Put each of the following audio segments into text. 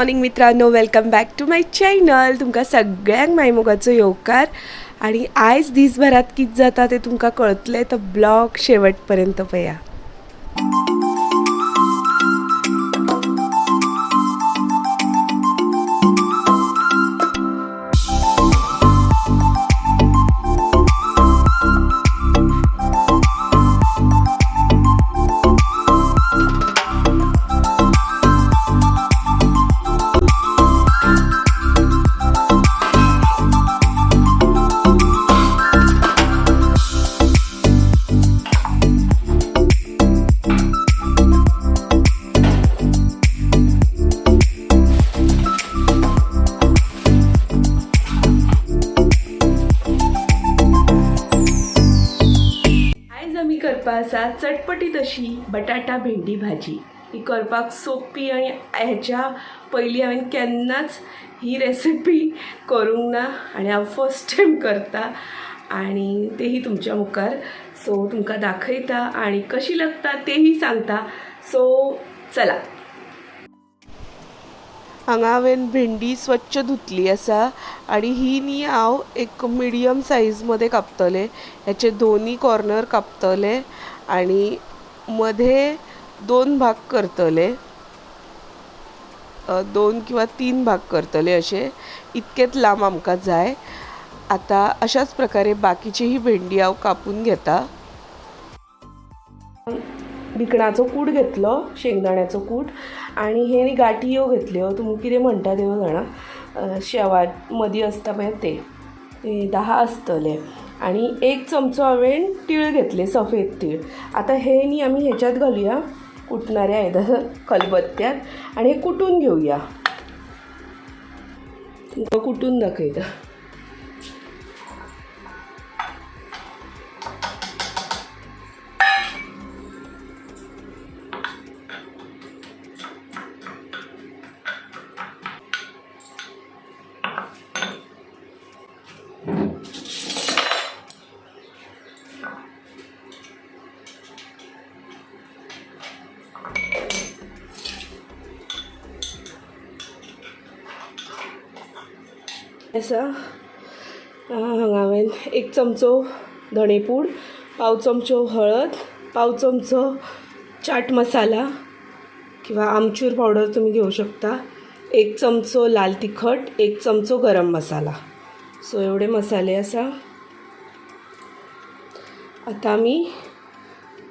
Morning मित्रांनो welcome back to my channel तुमकां सगळ्यांक मायमोगाचो येवकार आणि आयज दिसभरात कित जाता ते तुमकां कळतलें तो ब्लॉग शेवट पर्यंत पया. चटपटीत अशी बटाटा भेंडी भाजी. ही करपाक सोपी आनी हेच्या पयलीं हांवें केन्नाच ही रेसिपी करूंक ना आनी हांव फस्ट टायम करता आनी तेही तुमच्या मुखार. सो तुमकां दाखयता आनी कशी लागता तेही सांगता. सो चला. हांगा हांवें भेंडी स्वच्छ धुतली आसा आनी ही न्ही हांव एक मिडियम सायजमध्ये कापतलें. ह्याचे दोन्ही कॉर्नर कापतले. आनी मध्ये दोन भाग करतले. दोन किंवा तीन भाग करतले असे. इतकेच लांब आमकां जाय. आता अशाच प्रकारे बाकीची ही भेंडी हांव कापून घेता. भिकणाचो कूट घेतलो शेंगदाण्याचो कूट. आणि हे न्ही गाठयो घेतल्यो. तुमी कितें म्हणटा देव जाणा. शेवा मदीं आसता पळय ते. दहा धा आसतले आणि एक चमचो हांवें तीळ घेतले सफेद तीळ. आता हे न्ही आमी ह्याच्यात घालूया कुटणाऱ्या हें खलबत्त्यात. आणि हे कुटून घेवया तुमकां कुटून दाखयता आसा हांगा हांवें एक चमचो धणेपूड पाव चमचो हळद पाव चमचो चाट मसाला किंवा आमचूर पावडर तुम्ही घेऊ शकता. एक चमचो लाल तिखट एक चमचो गरम मसाला. सो एवढे मसाले आसा आता आमी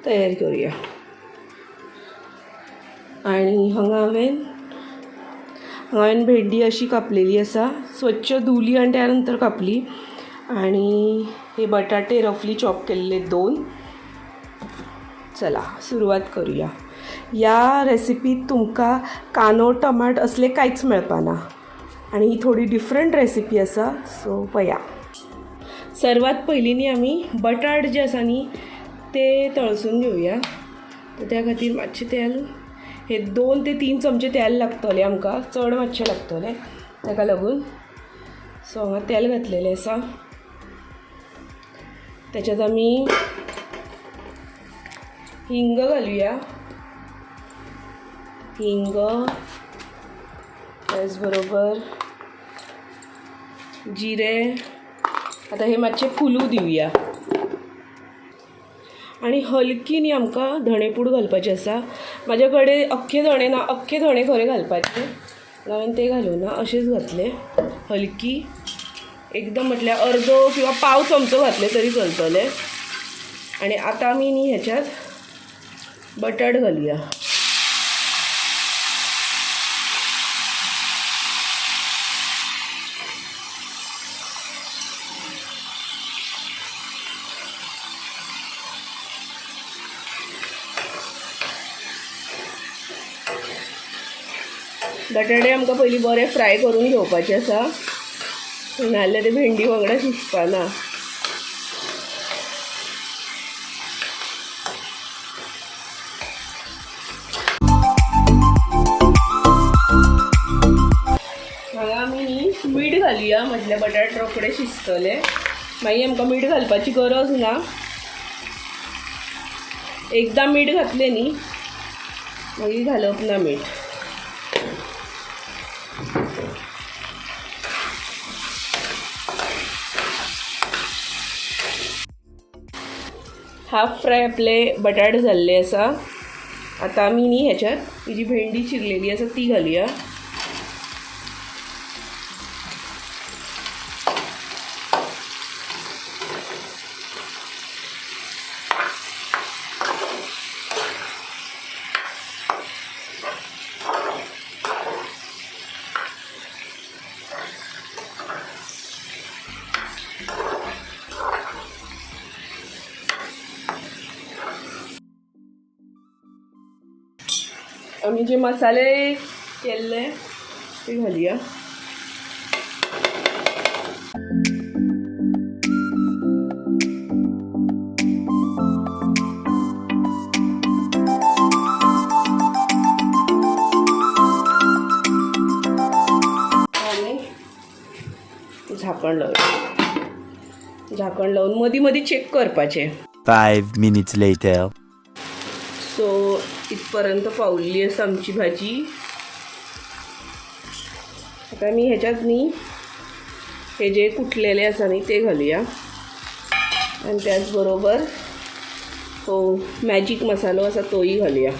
तयार करूया. आणि हांगा हांवें हांवें भेंडी अशी कापलेली आसा स्वच्छ धुली आनी त्या नंतर कापली. आणि हे बटाटे रफली चॉप केलेले दोन. चला सुरवात करूया. या रेसिपीत तुमकां कांदो टमाट असले कांयच मेळपाना. आनी ही थोडी डिफरंट रेसिपी आसा सो पया. सर्वात पयलीं न्ही आमी बटाट जे आसा न्ही ते तळसून घेवया तर त्या खातीर मातशें तेल हे दोन ते तीन चमचे तेल लागतले आमकां. चड मातशें लागतलें. ताका लागून. सो हांगा तेल घातलेलें आसा. त्याच्यात आमी हिंग घालूया. हिंग त्याचबरोबर जिरे. आता हे मातशें फुलू दिवया आणि हलकी न्ही आमकां धणेपूड घालपाची आसा. म्हाजे कडेन अख्खे धणे ना अख्खे धणे खरें घालपाचे. हांवें ते घालूना अशेंच घातले. हलकी एकदम म्हटल्यार अर्दो किंवां पाव चमचो घातले तरी चलतले. आणि आतां आमी न्ही ह्याच्यात बटाट घालुया. बटाटे आमकां पयलीं बरे फ्राय करून घेवपाचे आसा. नाल्यार ते भेंडी वांगडा शिजपाना. हांगा आमी न्ही मीठ घालुया म्हटल्यार बटाट रोखडे शिजतले. मागीर आमकां मीठ घालपाची गरज ना. एकदां मीठ घातलें न्ही मागीर घालप ना मीठ. हाफ फ्राय आपले बटाट जाल्ले आसा आतां आमी न्ही ह्याच्यात ही जी भेंडी चिरलेली आसा ती घालुया. आम्ही जे मसाले केल्ले ते घालुया. झाकण लावूया. झाकण लावून मदीं मदीं चेक करपाचें Five minutes later. सो इथपर्यंत पावलेली असं आमची भाजी. आता मी ह्याच्यात मी हे जे कुटलेले असा न्ही ते घालूया. आणि त्याचबरोबर हो मॅजिक मसालो असा तोही घालूया.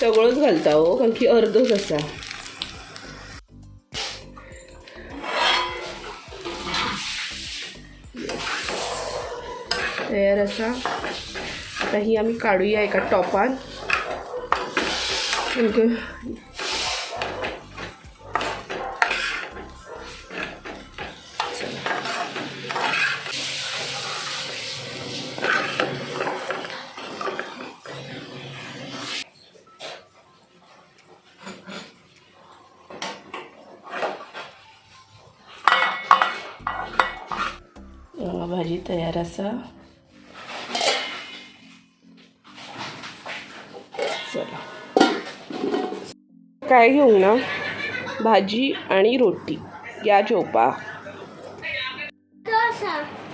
सगळंच घालता हो कारण की अर्धच असा. तयार असा. आता ही आम्ही काढूया एका टॉपात. भाजी तयार आसा काय घेऊंक ना? भाजी आणि रोटी. या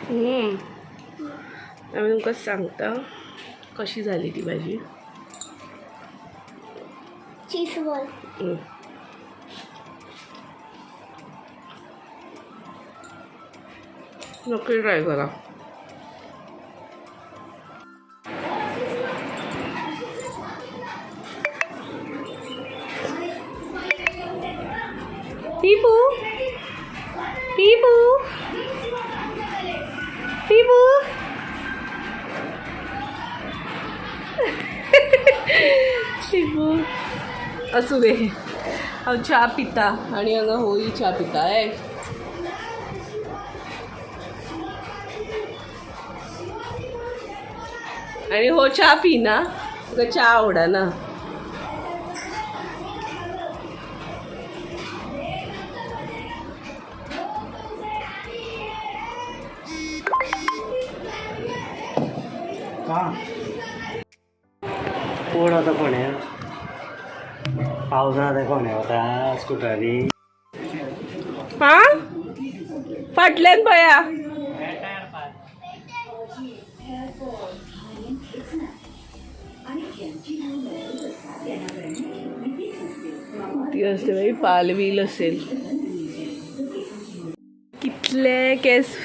हम्म. हांवें तुमकां सांगता. कशी जाली ती भाजी. नक्की ट्राय करा. असू दे. हांव च्या पिता. आनी हांगा होय च्या पिता ए. आनी हो च्या पिना तुका च्या आवडना का? कोण आता कोण आहे? पावसाळा कोण आहे? आता हा? फाटल्यान पया ती असते बाई पालवील असेल. कितले केस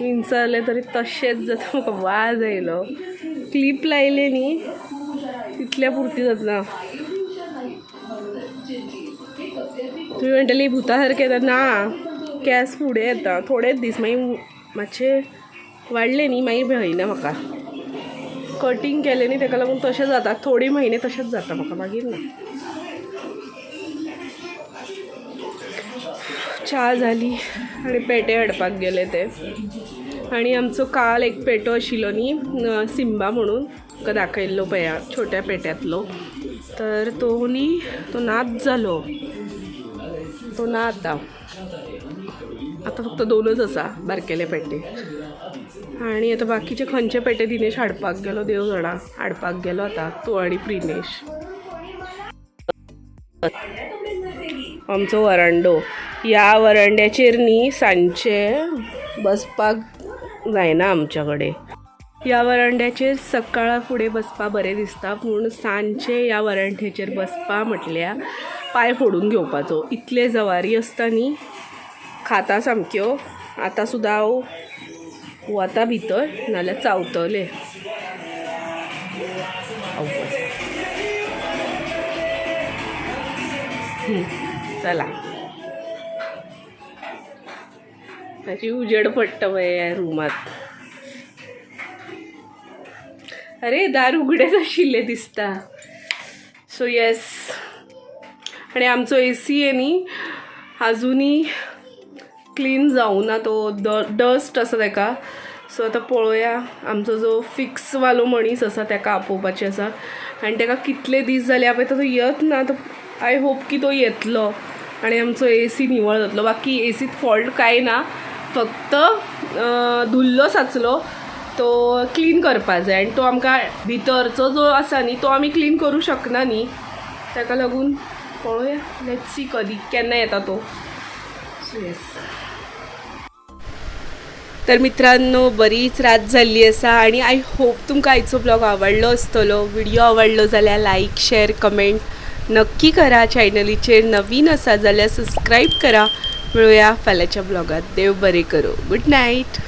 विंचरले तरी तशेंच जाता म्हाका वाज आयलो क्लिप लायले न्ही तितल्या पुरती जातना तुम्ही म्हणटली भुता सारकें येता ना. कॅस फुडें येता थोडेच दीस मागीर मातशे वाडले न्ही मागीर भंयना म्हाका. कटींग केलें न्ही ताका लागून तशें जाता थोडे म्हयने तशेंच जाता म्हाका. मागीर ना. च्या झाली. आनी पेटे हाडपाक गेले ते. आनी आमचो काल एक पेटो आशिल्लो न्ही सिंबा म्हणून. तुका दाखयल्लो पया छोट्या पेट्यांतलो. तर तो न्ही तो नाच जालो तो ना आतां आतां फक्त दोनच आसा बारकेले पेटे. आनी आतां बाकीचे खंयचे पेटे दिनेश हाडपाक गेलो देव जाणा हाडपाक गेलो आतां तो आनी प्रिनेश. आमचो वरांडो. ह्या वरांड्याचेर न्ही सांजचे बसपाक जायना आमच्या कडेन ह्या वरांड्याचेर सकाळा फुडें बसपा बरें दिसता पूण सांजचे ह्या वरांड्याचेर बसपा म्हटल्यार पांय फोडून घेवपाचो इतले जवारी आसता न्ही खाता सामक्यो आतां सुद्दां हांव वता भितर नाल्यार चावतले. चला. ताची उजेड पडटा पळय ह्या रुमात. अरे दार उघडेच आशिल्ले दिसता. सो येस आणि आमचो ए सी आहे न्ही अजुनी क्लीन जावना तो ड डस्ट आसा ताका सो आतां पळोवया आमचो जो फिक्सवालो मनीस आसा ताका आपोवपाचें आसा आनी ताका कितले दीस जाले पळय तो येत ना तो आय होप की तो येतलो. आनी आमचो ए सी निवळ जातलो. बाकी ए सीत फॉल्ट कांय ना फक्त धुल्लो साचलो. तो क्लीन करपा जाय आनी तो आमकां भितरचो जो आसा न्ही तो आमी क्लीन करूं शकना न्ही. ताका लागून पळोवया. लेट्स सी कधी केन्ना येता तो. सो येस तर मित्रांनो बरीच रात जाल्ली आसा आणि आय होप तुमकां आयचो ब्लॉग आवडलो आसतलो व्हिडिओ आवडलो जाल्यार लायक शेअर कमेंट नक्की करा. चॅनलीचेर नवीन आसा जाल्यार सबस्क्राईब करा. मिळूया फाल्याच्या ब्लॉगात देव बरें करूं. Good night